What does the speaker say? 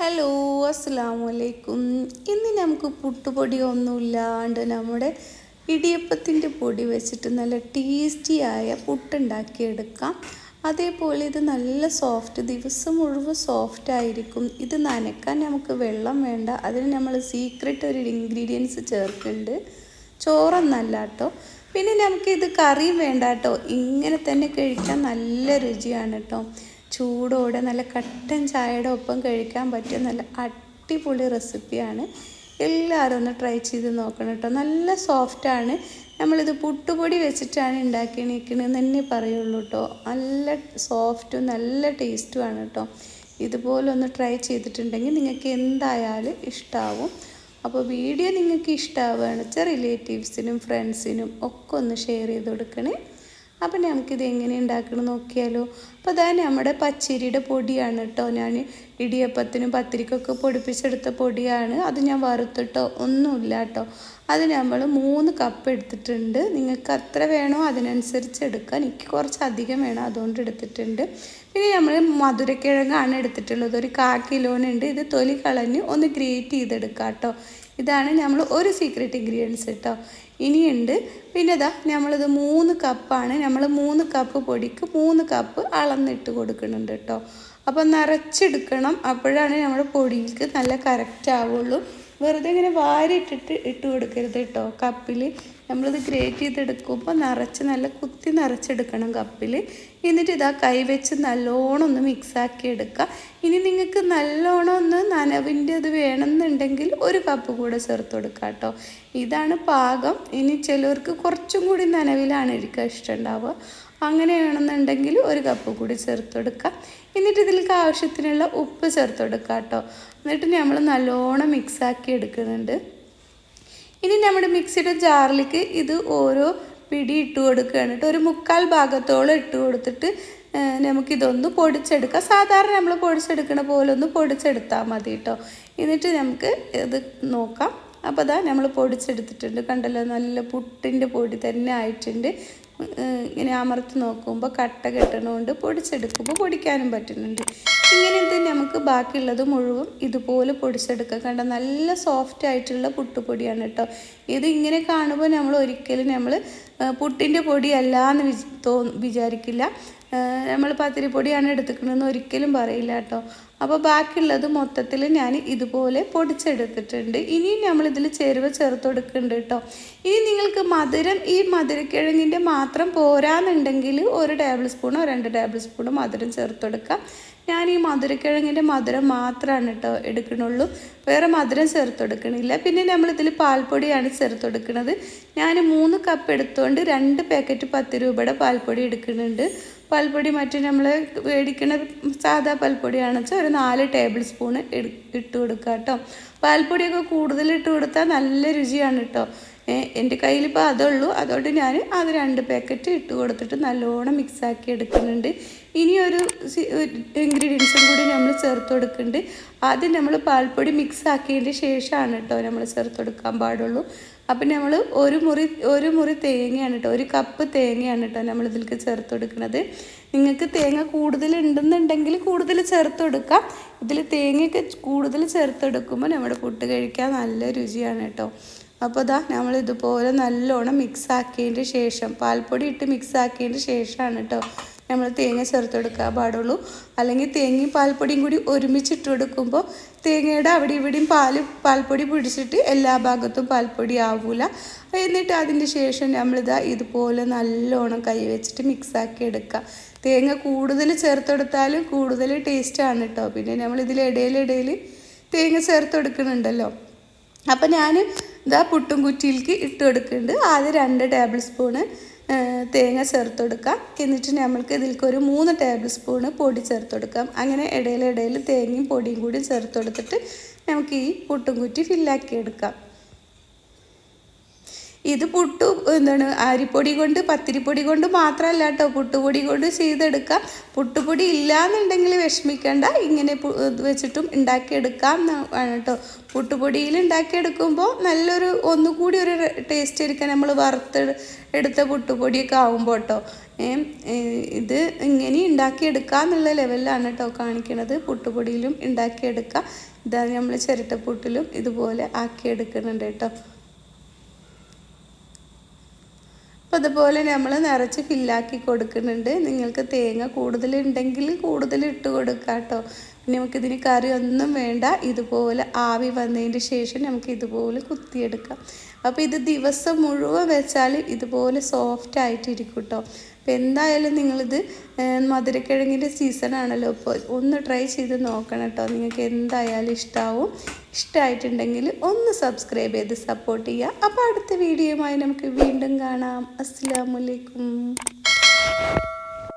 Hello അസ്സാം വലൈക്കും ഇന്ന് നമുക്ക് പുട്ടുപൊടി ഒന്നുമില്ലാണ്ട് നമ്മുടെ ഇടിയപ്പത്തിന്റെ പൊടി വെച്ചിട്ട് നല്ല ടേസ്റ്റിയായ പുട്ടുണ്ടാക്കിയെടുക്കാം. അതേപോലെ ഇത് നല്ല സോഫ്റ്റ് ദിവസം മുഴുവൻ സോഫ്റ്റ് ആയിരിക്കും. ഇത് നനക്കാൻ നമുക്ക് വെള്ളം വേണ്ട. അതിന് നമ്മൾ സീക്രട്ട് ഒരു ഇൻഗ്രീഡിയൻസ് ചേർക്കുന്നുണ്ട്. ചോറൊന്നല്ല കേട്ടോ. പിന്നെ നമുക്ക് ഇത് കറിയും വേണ്ട കേട്ടോ. ഇങ്ങനെ തന്നെ കഴിക്കാൻ നല്ല രുചിയാണ് കേട്ടോ. ചൂടോടെ നല്ല കട്ടൻ ചായയുടെ ഒപ്പം കഴിക്കാൻ പറ്റിയ നല്ല അടിപൊളി റെസിപ്പിയാണ്. എല്ലാവരും ഒന്ന് ട്രൈ ചെയ്ത് നോക്കണം കേട്ടോ. നല്ല സോഫ്റ്റാണ് നമ്മളിത് പുട്ടുപൊടി വെച്ചിട്ടാണ് ഉണ്ടാക്കിയിരിക്കണമെന്ന് തന്നെ പറയുള്ളൂ കേട്ടോ. നല്ല സോഫ്റ്റും നല്ല ടേസ്റ്റുമാണ് കേട്ടോ. ഇതുപോലെ ഒന്ന് ട്രൈ ചെയ്തിട്ടുണ്ടെങ്കിൽ നിങ്ങൾക്ക് എന്തായാലും ഇഷ്ടമാവും അപ്പോൾ വീഡിയോ നിങ്ങൾക്ക് ഇഷ്ടമാവുകയാണ് വെച്ചാൽ റിലേറ്റീവ്സിനും ഫ്രണ്ട്സിനും ഒക്കെ ഒന്ന് ഷെയർ ചെയ്ത് കൊടുക്കണേ. അപ്പം നമുക്കിത് എങ്ങനെ ഉണ്ടാക്കണം നോക്കിയാലോ. അപ്പോൾ അതാ നമ്മുടെ പച്ചരിയുടെ പൊടിയാണ് കേട്ടോ ഞാൻ ഇടിയപ്പത്തിനും പത്തിരിക്കൊക്കെ പൊടിപ്പിച്ചെടുത്ത പൊടിയാണ്. അത് ഞാൻ വറുത്തിട്ടോ ഒന്നുമില്ല കേട്ടോ അത് നമ്മൾ മൂന്ന് കപ്പ് എടുത്തിട്ടുണ്ട്. നിങ്ങൾക്ക് അത്ര വേണോ അതിനനുസരിച്ച് എടുക്കാം. എനിക്ക് കുറച്ച് അധികം വേണം അതുകൊണ്ട് എടുത്തിട്ടുണ്ട്. പിന്നെ നമ്മൾ മധുരക്കിഴങ്ങാണ് എടുത്തിട്ടുള്ളത്. ഒരു കാ കിലോനുണ്ട്. ഇത് തൊലി കളഞ്ഞ് ഒന്ന് ഗ്രേറ്റ് ചെയ്തെടുക്കാം കേട്ടോ ഇതാണ് നമ്മൾ ഒരു സീക്രട്ട് ഇൻഗ്രീഡിയൻസ് കേട്ടോ ഇനിയുണ്ട്. പിന്നെ ഇതാ നമ്മളിത് മൂന്ന് കപ്പാണ്. നമ്മൾ മൂന്ന് കപ്പ് പൊടിക്ക് മൂന്ന് കപ്പ് അളന്നിട്ട് കൊടുക്കുന്നുണ്ട് കേട്ടോ അപ്പം നിറച്ചെടുക്കണം അപ്പോഴാണ് നമ്മുടെ പൊടിക്ക് നല്ല കറക്റ്റ് ആവുള്ളൂ. വെറുതെ ഇങ്ങനെ വാരിയിട്ടിട്ട് ഇട്ട് കൊടുക്കരുത് കേട്ടോ. കപ്പിൽ നമ്മളിത് ഗ്രേറ്റ് ചെയ്തെടുക്കുമ്പോൾ നിറച്ച് നല്ല കുത്തി നിറച്ചെടുക്കണം കപ്പിൽ എന്നിട്ട് ഇതാ കൈവച്ച് നല്ലോണം ഒന്ന് മിക്സാക്കി എടുക്കുക. ഇനി നിങ്ങൾക്ക് നല്ലോണം ഒന്ന് നനവിന്റെ അത് വേണമെന്നുണ്ടെങ്കിൽ ഒരു കപ്പ് കൂടെ ചേർത്ത് കൊടുക്കുക കേട്ടോ. ഇതാണ് പാകം. ഇനി ചിലവർക്ക് കുറച്ചും കൂടി നനവിലാണ് ഇരിക്കുക ഇഷ്ടമുണ്ടാവുക അങ്ങനെ വേണമെന്നുണ്ടെങ്കിൽ ഒരു കപ്പ് കൂടി ചേർത്ത് കൊടുക്കുക എന്നിട്ട് ഇതിലേക്ക് ആവശ്യത്തിനുള്ള ഉപ്പ് ചേർത്ത് കൊടുക്കുക കേട്ടോ. എന്നിട്ട് നമ്മൾ നല്ലോണം മിക്സാക്കി എടുക്കുന്നുണ്ട്. ഇനി നമ്മുടെ മിക്സിയുടെ ജാറിലേക്ക് ഇത് ഓരോ പിടി ഇട്ട് കൊടുക്കുകയാണ് കേട്ടോ. ഒരു മുക്കാൽ ഭാഗത്തോളം ഇട്ട് കൊടുത്തിട്ട് നമുക്കിതൊന്ന് പൊടിച്ചെടുക്കാം. സാധാരണ നമ്മൾ പൊടിച്ചെടുക്കുന്ന പോലെ ഒന്ന് പൊടിച്ചെടുത്താൽ മതി കേട്ടോ. എന്നിട്ട് നമുക്ക് ഇത് നോക്കാം. അപ്പോൾ അതാ നമ്മൾ പൊടിച്ചെടുത്തിട്ടുണ്ട്. കണ്ടല്ലോ നല്ല പുട്ടിന്റെ പൊടി തന്നെ ആയിട്ടുണ്ട്. ഇങ്ങനെ അമർത്തി നോക്കുമ്പോൾ കട്ട കെട്ടണമുണ്ട് പൊടിച്ചെടുക്കുമ്പോൾ പൊടിക്കാനും പറ്റുന്നുണ്ട്. ഇങ്ങനെ തന്നെ നമുക്ക് ബാക്കിയുള്ളത് മുഴുവൻ ഇതുപോലെ പൊടിച്ചെടുക്കാം കണ്ട? നല്ല സോഫ്റ്റ് ആയിട്ടുള്ള പുട്ടുപൊടിയാണ് കേട്ടോ. ഇത് ഇങ്ങനെ കാണുമ്പോൾ നമ്മൾ ഒരിക്കലും നമ്മൾ പുട്ടിന്റെ പൊടിയല്ല എന്ന് വിച തോ വിചാരിക്കില്ല. നമ്മൾ പത്തിരിപ്പൊടിയാണ് എടുത്തിക്കണമെന്ന് ഒരിക്കലും പറയില്ല കേട്ടോ. അപ്പോൾ ബാക്കിയുള്ളത് മൊത്തത്തിൽ ഞാൻ ഇതുപോലെ പൊടിച്ചെടുത്തിട്ടുണ്ട്. ഇനിയും നമ്മളിതിൽ ചേരുവ ചേർത്ത് കൊടുക്കുന്നുണ്ട് കേട്ടോ. ഇനി നിങ്ങൾക്ക് മധുരം ഈ മധുരക്കിഴങ്ങിന്റെ മാത്രം പോരാന്നുണ്ടെങ്കിൽ ഒരു ടേബിൾ സ്പൂണോ രണ്ട് ടേബിൾ സ്പൂണോ മധുരം ചേർത്ത് കൊടുക്കാം. ഞാൻ ഈ മധുരക്കിഴങ്ങിന്റെ മധുരം മാത്രമാണ് കേട്ടോ എടുക്കണുള്ളൂ. വേറെ മധുരം ചേർത്ത് കൊടുക്കണില്ല പിന്നെ നമ്മളിതിൽ പാൽപ്പൊടിയാണ് ചേർത്ത് കൊടുക്കുന്നത് ഞാൻ മൂന്ന് കപ്പ് എടുത്തുകൊണ്ട് രണ്ട് പാക്കറ്റ് പത്ത് രൂപയുടെ പാൽപ്പൊടി എടുക്കുന്നുണ്ട്. പാൽപ്പൊടി മറ്റേ നമ്മൾ മേടിക്കുന്ന സാധാ പാൽപ്പൊടിയാണെന്ന് വെച്ചാൽ ഒരു നാല് ടേബിൾ സ്പൂണ് ഇട്ട് കൊടുക്കുക കേട്ടോ പാൽപ്പൊടിയൊക്കെ കൂടുതൽ ഇട്ട് കൊടുത്താൽ നല്ല രുചിയാണ് കേട്ടോ എന്റെ കയ്യിലിപ്പോൾ അതുള്ളൂ. അതുകൊണ്ട് ഞാൻ അത് രണ്ട് പാക്കറ്റ് ഇട്ട് കൊടുത്തിട്ട് നല്ലോണം മിക്സാക്കി എടുക്കുന്നുണ്ട്. ഇനി ഒരു ഇൻഗ്രീഡിയൻസും കൂടി നമ്മൾ ചേർത്ത് കൊടുക്കുന്നുണ്ട്. ആദ്യം നമ്മൾ പാൽപ്പൊടി മിക്സ് ആക്കിയതിന് ശേഷമാണ് കേട്ടോ നമ്മൾ ചേർത്ത് കൊടുക്കാൻ പാടുള്ളൂ. അപ്പം നമ്മൾ ഒരു മുറി ഒരു മുറി തേങ്ങയാണ് കേട്ടോ ഒരു കപ്പ് തേങ്ങയാണ് കേട്ടോ നമ്മൾ ഇതിലേക്ക് ചേർത്ത് കൊടുക്കുന്നത്. നിങ്ങൾക്ക് തേങ്ങ കൂടുതൽ ഉണ്ടെന്നുണ്ടെങ്കിൽ കൂടുതൽ ചേർത്ത് കൊടുക്കാം. ഇതിൽ തേങ്ങയൊക്കെ കൂടുതൽ ചേർത്ത് കൊടുക്കുമ്പോൾ നമ്മുടെ പുട്ട് കഴിക്കാൻ നല്ല രുചിയാണ് കേട്ടോ. അപ്പോൾ ഇതാ നമ്മൾ ഇതുപോലെ നല്ലോണം മിക്സ് ആക്കിയതിന്റെ ശേഷം പാൽപ്പൊടി ഇട്ട് മിക്സ് ആക്കിയതിന്റെ ശേഷമാണ് കേട്ടോ നമ്മൾ തേങ്ങ ചേർത്ത് കൊടുക്കാൻ പാടുള്ളൂ. അല്ലെങ്കിൽ തേങ്ങയും പാൽപ്പൊടിയും കൂടി ഒരുമിച്ചിട്ട് കൊടുക്കുമ്പോൾ തേങ്ങയുടെ അവിടെ ഇവിടെയും പാൽ പാൽപ്പൊടി പിടിച്ചിട്ട് എല്ലാ ഭാഗത്തും പാൽപ്പൊടി ആവൂല. എന്നിട്ട് അതിന്റെ ശേഷം നമ്മളിതാ ഇതുപോലെ നല്ലോണം കൈ വെച്ചിട്ട് മിക്സാക്കി എടുക്കുക തേങ്ങ കൂടുതൽ ചേർത്തെടുത്താലും കൂടുതൽ ടേസ്റ്റാണ് കേട്ടോ പിന്നെ നമ്മൾ തേങ്ങ ചേർത്ത് കൊടുക്കുന്നുണ്ടല്ലോ അപ്പം ഞാൻ ഇതാ പുട്ടും കുറ്റിയിലേക്ക് ഇട്ട് കൊടുക്കുന്നുണ്ട്. ആദ്യം രണ്ട് ടേബിൾ സ്പൂണ് തേങ്ങ ചേർത്ത് കൊടുക്കാം. എന്നിട്ട് നമ്മൾക്ക് ഇതിലേക്ക് ഒരു മൂന്ന് ടേബിൾ സ്പൂണ് പൊടി ചേർത്ത് കൊടുക്കാം. അങ്ങനെ ഇടയിലിടയിൽ തേങ്ങയും പൊടിയും കൂടി ചേർത്ത് കൊടുത്തിട്ട് നമുക്ക് ഈ പുട്ടും കുറ്റി ഫില്ലാക്കി എടുക്കാം. ഇത് പുട്ട് എന്താണ് അരിപ്പൊടി കൊണ്ട് പത്തിരിപ്പൊടി കൊണ്ട് മാത്രമല്ല കേട്ടോ. പുട്ടുപൊടി കൊണ്ട് ചെയ്തെടുക്കാം പുട്ടുപൊടി ഇല്ലാന്നുണ്ടെങ്കിൽ വിഷമിക്കേണ്ട. ഇങ്ങനെ വെച്ചിട്ടും ഉണ്ടാക്കിയെടുക്കാം ആണ് കേട്ടോ. പുട്ടുപൊടിയിൽ ഉണ്ടാക്കിയെടുക്കുമ്പോൾ നല്ലൊരു ഒന്നുകൂടി ഒരു ടേസ്റ്റ് ആയിരിക്കാം നമ്മൾ വറുത്ത് എടുത്ത പുട്ടുപൊടിയൊക്കെ ആവുമ്പോൾ കേട്ടോ. ഇത് ഇങ്ങനെ ഉണ്ടാക്കിയെടുക്കുക എന്നുള്ള ലെവലിലാണ് കേട്ടോ കാണിക്കണത്. പുട്ടുപൊടിയിലും ഉണ്ടാക്കിയെടുക്കുക. ഇതാ നമ്മൾ ചിരട്ടപ്പുട്ടിലും ഇതുപോലെ ആക്കിയെടുക്കുന്നുണ്ട് കേട്ടോ. അപ്പോൾ അതുപോലെ നമ്മൾ നിറച്ച് ഫില്ലാക്കി കൊടുക്കുന്നുണ്ട്. നിങ്ങൾക്ക് തേങ്ങ കൂടുതലുണ്ടെങ്കിൽ കൂടുതൽ ഇട്ട് കൊടുക്കാം കേട്ടോ നമുക്കിതിന് കറി ഒന്നും വേണ്ട. ഇതുപോലെ ആവി വന്നതിന് ശേഷം നമുക്ക് ഇതുപോലെ കുത്തിയെടുക്കാം. അപ്പോൾ ഇത് ദിവസം മുഴുവൻ വെച്ചാൽ ഇതുപോലെ സോഫ്റ്റ് ആയിട്ടിരിക്കും കേട്ടോ അപ്പോൾ എന്തായാലും നിങ്ങളിത് മധുരക്കിഴങ്ങിന്റെ സീസണാണല്ലോ ഇപ്പോൾ ഒന്ന് ട്രൈ ചെയ്ത് നോക്കണം കേട്ടോ നിങ്ങൾക്ക് എന്തായാലും ഇഷ്ടമാവും ഇഷ്ടമായിട്ടുണ്ടെങ്കിൽ ഒന്ന് സബ്സ്ക്രൈബ് ചെയ്ത് സപ്പോർട്ട് ചെയ്യുക. അപ്പോൾ അടുത്ത വീഡിയോയുമായി നമുക്ക് വീണ്ടും കാണാം. അസ്സാമലൈക്കും